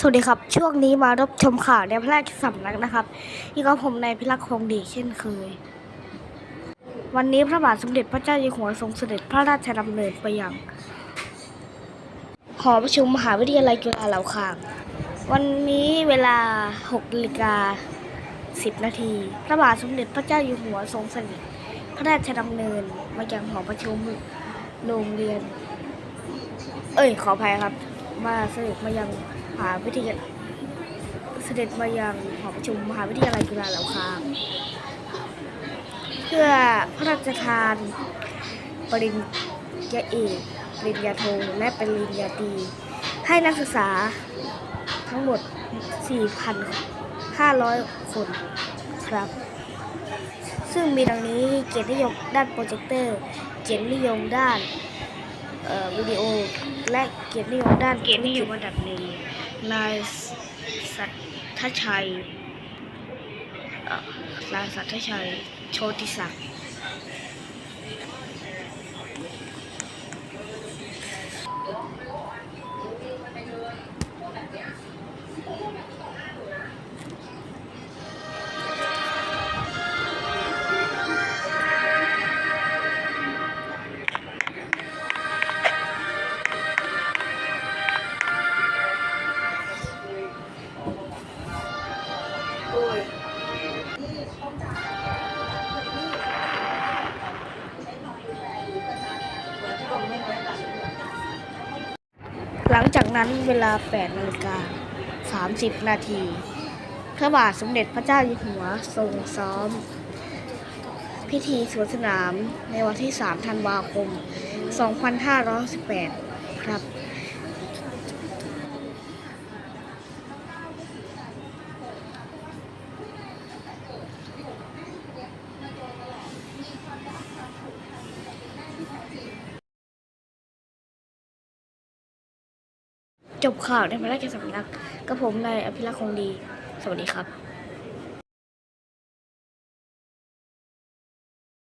สวัสดีครับ ช่วงนี้มารับชมข่าวในพระราชสำนักนะครับนี่ก็ผมในพิรักคงดีเช่นเคย วันนี้พระบาทสมเด็จพระเจ้าอยู่หัวทรงเสด็จพระราชดำเนินไปยังหอประชุมมหาวิทยาลัยจุฬาเหลาคางวันนี้เวลา6นาฬิกา10 นาที พระบาทสมเด็จพระเจ้าอยู่หัวทรงเสด็จพระราชดำเนินมายังหอประชุมโรงเรียน เอ้ยขออภัยครับ มาเสด็จมายังมหาวิทยาเสด็จมายังหอประชุมมหาวิทยาลัยจุฬาเหลาคางเพื่อพระราชทานปริญญาเอกปริญญาโทและปริญญาตรีให้นักศึกษาทั้งหมด 4,500 คนครับ ซึ่งมีดังนี้เกียรตินิยมด้านโปรเจคเตอร์ เกียรตินิยมด้าน วิดีโอและเกียรตินิยมด้านเกียรตินิยมอันดับหนึ่งนายสัทธชัยเอ่อนายสัทธชัยโชติศักดิ์ หลังจากนั้นเวลา8นาฬิกา30 นาที พระบาทสมเด็จพระเจ้าอยู่หัวทรงซ้อม พิธีสวนสนามในวันที่ 3 ธันวาคม 2518 ครับ จบข่าวในพระราชสำนักกับผมนายอภิรักษ์คงดี สวัสดีครับ